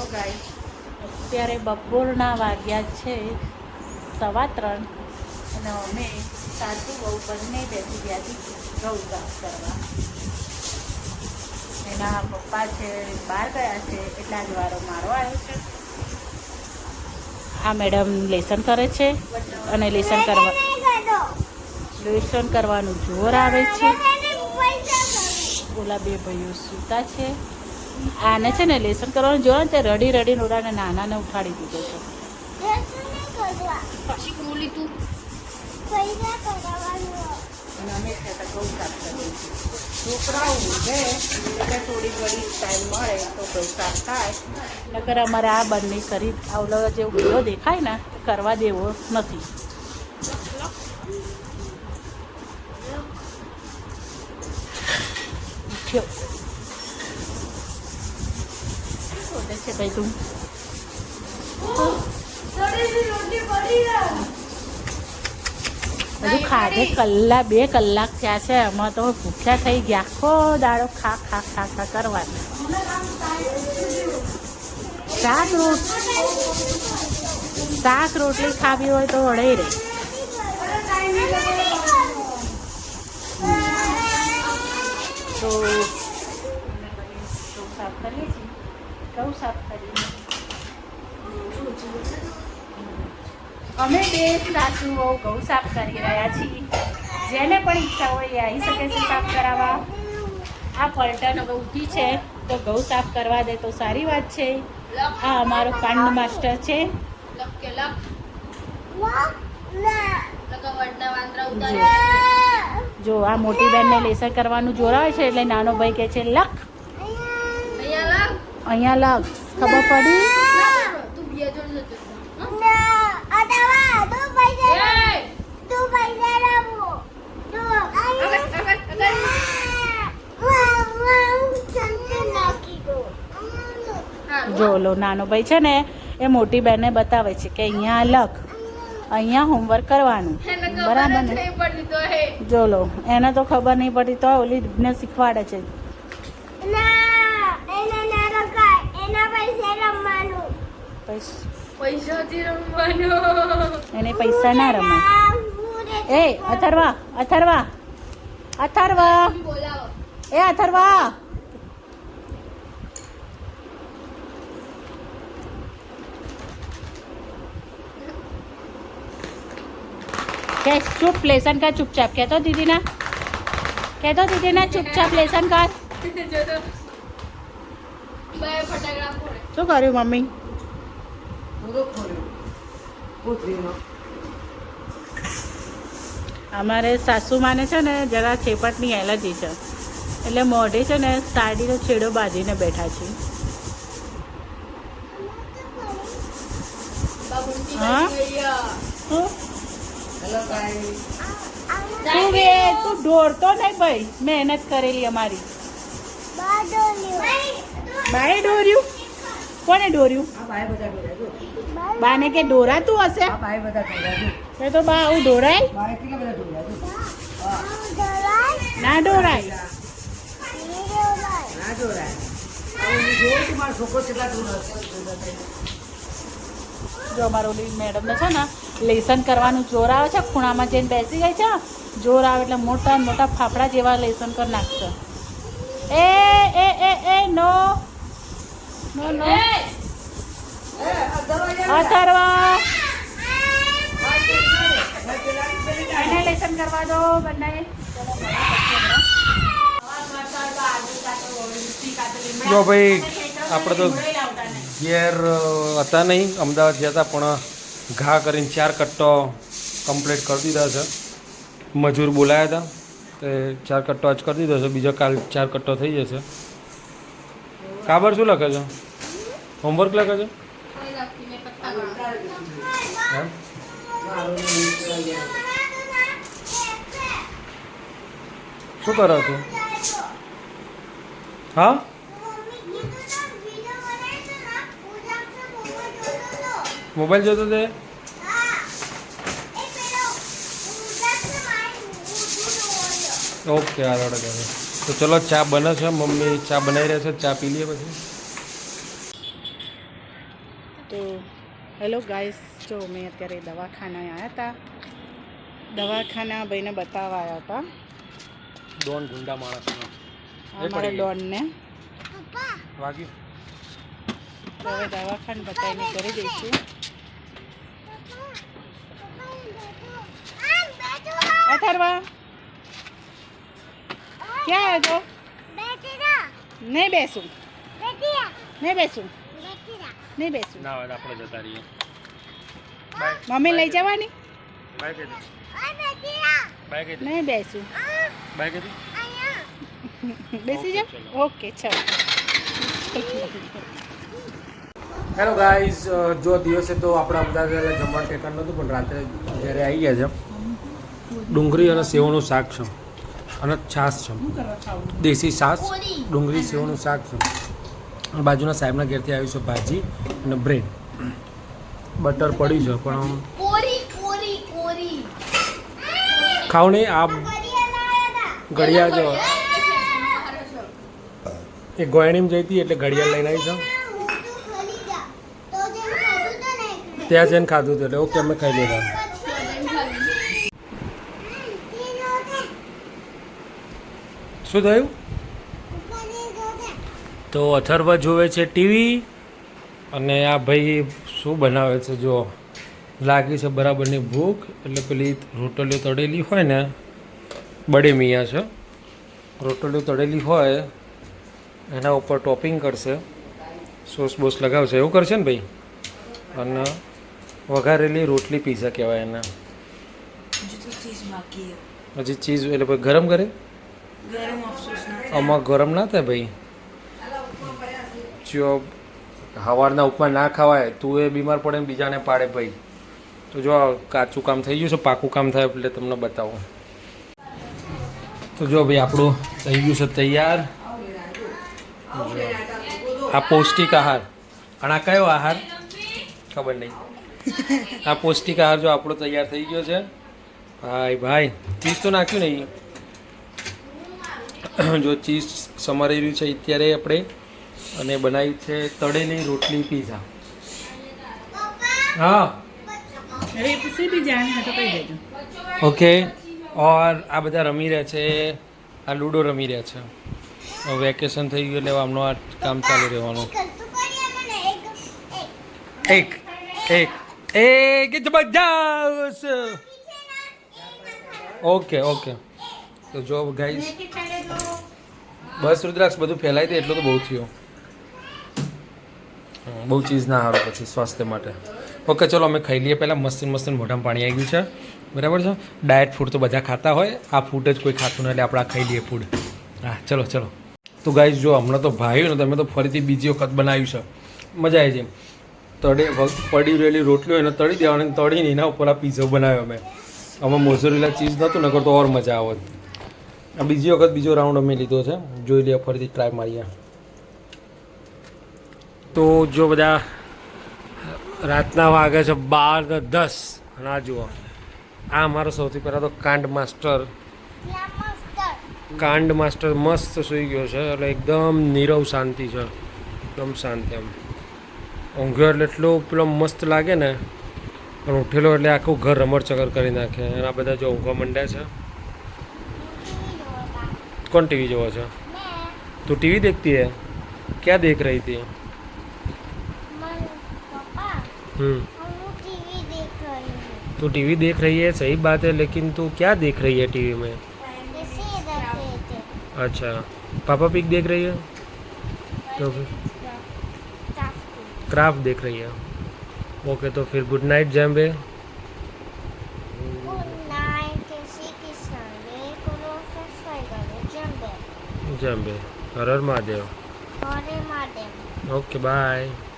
Hello ગાય અત્યારે બપોરના વાગ્યા છે સવા ત્રણ અને અમે સાસુ બહુ બંને બેસી ગયા સાફ કરવા. એના પપ્પા છે, બહાર ગયા છે, એટલા જ વારો મારો આવ્યો છે. આ મેડમ લેસન કરે છે અને લેસન કરવા લેસન કરવાનું જોર આવે છે. ઓલા બે ભાઈઓ સૂતા છે. આને છે ને લેસન કરવાનું જોવા ને તે રડી રડીને ઓલાને નાનાને ઉઠાડી દીધો છે. પછી બોલી તું છોકરાઓ થોડી ઘણી ટાઈમ મળે તો ઘઉં થાય નકર અમારે આ બંને કરી આવલો જે ઊભો દેખાય ને કરવા દેવો નથી. ઉઠ્યો શું ભાઈ તું ખાધે કલાક, બે કલાક થયા છે. એમાં તો ભૂખ્યા થઈ ગયા. આખો દાડો ખા ખા ખા ખા કરવાના. શાક રોટ શાક રોટલી ખાવી હોય તો અડે રે. તો સાફ કરીએ ઘઉં સાફ કરી અમે બે સાસુઓ ઘઉં સાફ કરી રહ્યા છીએ. જેને પણ ઈચ્છા હોય એ આવી શકે છે સાફ કરાવવા. આ પલટન હવે છે, તો ઘઉં સાફ કરવા દે તો સારી વાત છે. આ અમારો કાંડ માસ્ટર છે. જો આ મોટી બેનને લેસર કરવાનું જોરાવે છે એટલે નાનો ભાઈ કહે છે, લખ. અહીંયા લાગ ખબર પડી? તું બે જોડ જતો એ આગળ આગળ આગળ હા જો લો નાનો ભાઈ છે ને એ મોટી બેનને બતાવે છે કે અહીંયા લખ. અહીંયા હોમવર્ક કરવાનું. બરાબર ને? નહીં પડી તો હે. જો લો એને તો ખબર નહીં પડતી તો ઓલી ને શીખવાડે છે. રમવાનું એને પૈસા ના રમે. એ અથર્વા અથર્વા અથર્વા. બોલાવો એ અથર્વા. કે ચૂપ લેસન કા ચૂપચાપ. કહેતો દીદીના. કહેતો દીદીના ચૂપચાપ લેસન કર જો તો બે ફટાકડા ફોડે શું કર્યું મમ્મી? અમારે સાસુમાને છે ને જરા છેપટની એલર્જી છે. એટલે મોઢે છે ને સાડીનો છેડો બાંધીને બેઠા છે. તું બે તું દોડતો નહીં ભાઈ. મહેનત કરેલી અમારી. બાએ દોર્યું? કોને દોર્યું? બાને કે દોરાતું હશે? એ તો બા આવું દોરાય? ના દોરાય. જો અમારો મેડમને છે ને લેસન કરવાનું જોર આવે છે ખૂણામાં જઈને બેસી ગઈ છે જોર આવે એટલે મોટા મોટા ફાફડા જેવા લેસન કરી નાખશે. એ એ એ એ નો. નો no. અથર્વા એને લેસન કરવા દો બંને. જો ભાઈ આપણે તો ઘેર હતા નહીં અમદાવાદ ગયા હતા પણ ઘા કરીને ચાર કટ્ટો કમ્પ્લીટ કરી દીધા છે. મજૂર બોલાયા હતા તે ચાર કટ્ટો આજ કરી દીધો છે બીજો કાલ ચાર કટ્ટો થઈ જશે. કાબર શું લખે છે? હોમવર્ક લખે છે? કોઈ લખી મેં પત્તા ગણા એમ? શું કરો તું? હા. મોબાઈલ જોતો તે ઓકે હાલ ઓર્ડર કરે તો ચલો ચા બને છે મમ્મી ચા બનાવી રહ્યા છે ચા પી લઈએ પછી તો હેલો ગાઈસ જો મેં અત્યારે દવાખાના આવ્યા હતા દવાખાના ભાઈને બતાવવા આવ્યા હતા ડોન ગુંડા માણસનો અમારા ડોનને વાગ્યું તો હવે દવાખાને બતાવીને કરી દઈશું અથર્વા ક્યાં આવ્યો નહીં બેસું. નહીં બેસું. નહીં બેસું. ના વાત આપણે જતા રહીએ. મમ્મી લઈ જવાની? બાય કહી દે બાય કહી દે નહીં બેસું. બાય બેસી જાઓ? ઓકે ચાલો. હેલો ગાઈઝ જો દિવસે તો આપણા અમદાવાદ જમવાનું ટેકન નહોતું પણ રાત્રે જ્યારે આવી ગયા છે. ડુંગળી અને સેવનું શાક છે. અને છાશ છે. દેશી છાશ ડુંગળી સેવનું શાક છે. બાજુના સાહેબના ઘેરથી આવ્યું છે ભાજી અને બ્રેડ. બટર પડ્યું છે પણ ખાવ નહીં આ ઘડિયાળ જો. એ ગોયણીમાં જઈ હતી એટલે ઘડિયાળ લઈને આવી છે ત્યાં જઈને ખાધું હતું એટલે ઓકે અમે ખાઈ લીધા. શું થયું? તો અથર્વ જોવે છે ટીવી અને આ ભાઈ શું બનાવે છે જો લાગી છે બરાબરની ભૂખ એટલે પેલી રોટલીઓ તળેલી હોય ને બડે મિયા છે. રોટલીઓ તળેલી હોય એના ઉપર ટોપિંગ કરશે સોસ બોસ લગાવશે એવું કરશે ને ભાઈ? અને વઘારેલી રોટલી પીઝા કહેવાય એના. હજી ચીઝ એટલે ગરમ કરે? આમાં ગરમ ના થાય ભાઈ. જો સવારના ઉપમા ના ખવાય, તું એ બીમાર પડે ને બીજાને પાડે ભાઈ. તો જો કાચું કામ થઈ ગયું છે, પાકું કામ થાય એટલે તમને બતાવો. તો જો ભાઈ આપણું થઈ ગયું છે તૈયાર. આ પૌષ્ટિક આહાર. અને આ કયો આહાર? ખબર નહીં. આ પૌષ્ટિક આહાર જો આપણો તૈયાર થઈ ગયો છે. ભાઈ ભાઈ ચીજ તો નાખ્યું નહીં જો ચીઝ સમારી રહ્યું છે અત્યારે આપણે અને બનાવી છે તળેલી રોટલી પીઝા હા. ઓકે. ઓર આ બધા રમી રહ્યા છે. આ લૂડો રમી રહ્યા છે. વેકેશન થઈ ગયું એટલે આમનું આ કામ ચાલુ રહેવાનું. એક એક એક જબરજસ્ત. Okay okay. તો જો ગાઈસ બસ રુદ્રાક્ષ બધું ફેલાય દે એટલું તો બહુ થયું. બહુ ચીજ ના હારો પછી સ્વાસ્થ્ય માટે. ઓકે ચલો અમે ખાઈ લઈએ. પહેલાં મસ્ત મસ્ત મોઢામાં પાણી આવી ગયું છે. બરાબર છે? ડાયટ ફૂડ તો બધા ખાતા હોય. આ ફૂડ જ કોઈ ખાતું નથી એટલે આપણે આ ખાઈ લઈએ ફૂડ હા ચલો ચલો. તો ગાઈઝ જો હમણાં તો ભાઈ ને તમે તો ફરીથી બીજી વખત બનાવ્યું છે. મજા આવી છે તળે પડી રહેલી રોટલીઓ એને તળી દેવાની અને તળીને એના ઉપર આ પીઝો બનાવ્યો અમે. આમાં મોઝરેલા ચીઝ નહોતું નકર તો ઓર મજા આવત. બીજી વખત બીજો રાઉન્ડ અમે લીધો છે. જોઈ લઈએ ફરીથી ટ્રાય મારીએ. તો જો બધા રાતના વાગે છે બાર દસ. અને આ જુઓ, આ મારો સૌથી પહેલાં તો કાંડ માસ્ટર. કાંડ માસ્ટર મસ્ત સૂઈ ગયો છે, એટલે એકદમ નીરવ શાંતિ છે. એકદમ શાંતિ એમ. ઊંઘ્યો એટલે એટલો પેલો મસ્ત લાગે ને, પણ ઉઠેલો એટલે આખું ઘર રમડચકર કરી નાખે. અને આ બધા જો ઊંઘવા માંડ્યા છે. कौन टीवी जो अच्छा तू टीवी देखती है? क्या देख रही थी? हम्म। तू टीवी देख रही है सही बात है लेकिन तू क्या देख रही है टीवी में? अच्छा पापा पिक देख रही है? तो फिर? क्राफ्ट देख रही है। ओके तो फिर गुड नाइट जैम्बे। જય અંબે મહાદેવ. Okay bye.